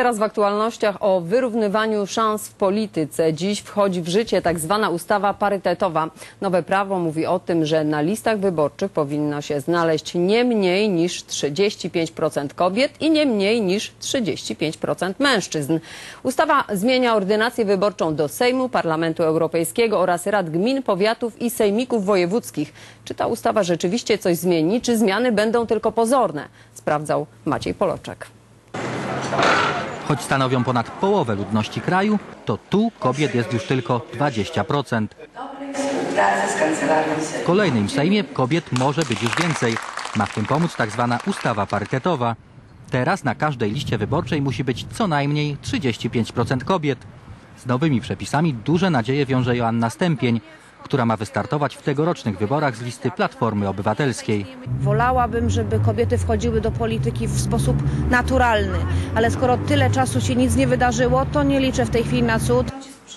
Teraz w aktualnościach o wyrównywaniu szans w polityce. Dziś wchodzi w życie tak zwana ustawa parytetowa. Nowe prawo mówi o tym, że na listach wyborczych powinno się znaleźć nie mniej niż 35% kobiet i nie mniej niż 35% mężczyzn. Ustawa zmienia ordynację wyborczą do Sejmu, Parlamentu Europejskiego oraz Rad Gmin, Powiatów i Sejmików Wojewódzkich. Czy ta ustawa rzeczywiście coś zmieni, czy zmiany będą tylko pozorne? Sprawdzał Maciej Poloczek. Choć stanowią ponad połowę ludności kraju, to tu kobiet jest już tylko 20%. Współpracy z kancelarią W kolejnym Sejmie kobiet może być już więcej. Ma w tym pomóc tak zwana ustawa parytetowa. Teraz na każdej liście wyborczej musi być co najmniej 35% kobiet. Z nowymi przepisami duże nadzieje wiąże Joanna Stępień, która ma wystartować w tegorocznych wyborach z listy Platformy Obywatelskiej. Wolałabym, żeby kobiety wchodziły do polityki w sposób naturalny, ale skoro tyle czasu się nic nie wydarzyło, to nie liczę w tej chwili na cud.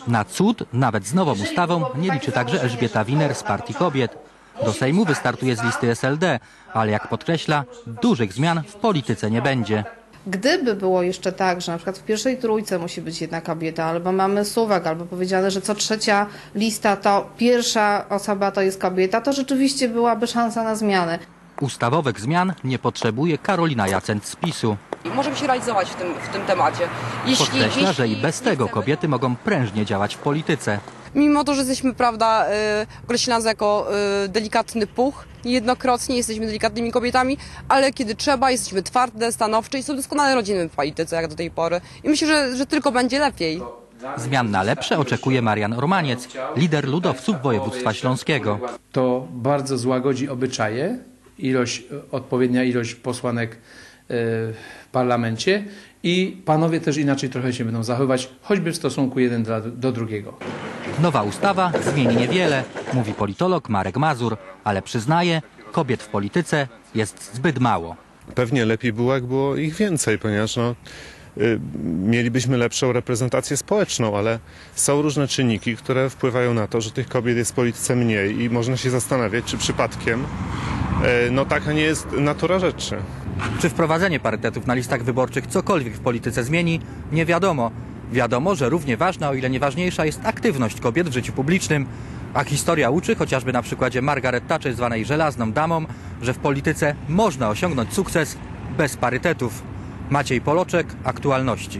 Na cud, nawet z nową ustawą, nie liczy także Elżbieta Winer z Partii Kobiet. Do Sejmu wystartuje z listy SLD, ale jak podkreśla, dużych zmian w polityce nie będzie. Gdyby było jeszcze tak, że na przykład w pierwszej trójce musi być jedna kobieta, albo mamy suwak, albo powiedziane, że co trzecia lista to pierwsza osoba to jest kobieta, to rzeczywiście byłaby szansa na zmianę. Ustawowych zmian nie potrzebuje Karolina Jacent z PiSu. możemy się realizować w tym, w tym temacie. Jeśli, Podkreśla, że i jeśli bez tego chcemy- kobiety mogą prężnie działać w polityce. Mimo to, że jesteśmy, prawda, y, określani jako y, delikatny puch, niejednokrotnie jesteśmy delikatnymi kobietami, ale kiedy trzeba, jesteśmy twarde, stanowcze i są doskonale rodzimy w polityce, jak do tej pory. I myślę, że, że tylko będzie lepiej. Zmian na lepsze oczekuje Marian Romaniec, lider ludowców województwa śląskiego. to bardzo złagodzi obyczaje, ilość, odpowiednia ilość posłanek parlamencie i panowie też inaczej trochę się będą zachowywać, choćby w stosunku jeden do drugiego. Nowa ustawa zmieni niewiele, mówi politolog Marek Mazur, ale przyznaje, kobiet w polityce jest zbyt mało. Pewnie lepiej było, jak było ich więcej, ponieważ no, y, mielibyśmy lepszą reprezentację społeczną, ale są różne czynniki, które wpływają na to, że tych kobiet jest w polityce mniej i można się zastanawiać, czy przypadkiem y, no taka nie jest natura rzeczy. Czy wprowadzenie parytetów na listach wyborczych cokolwiek w polityce zmieni? Nie wiadomo. Wiadomo, że równie ważna, o ile nie ważniejsza jest aktywność kobiet w życiu publicznym. A historia uczy, chociażby na przykładzie Margaret Thatcher zwanej żelazną damą, że w polityce można osiągnąć sukces bez parytetów. Maciej Poloczek, aktualności.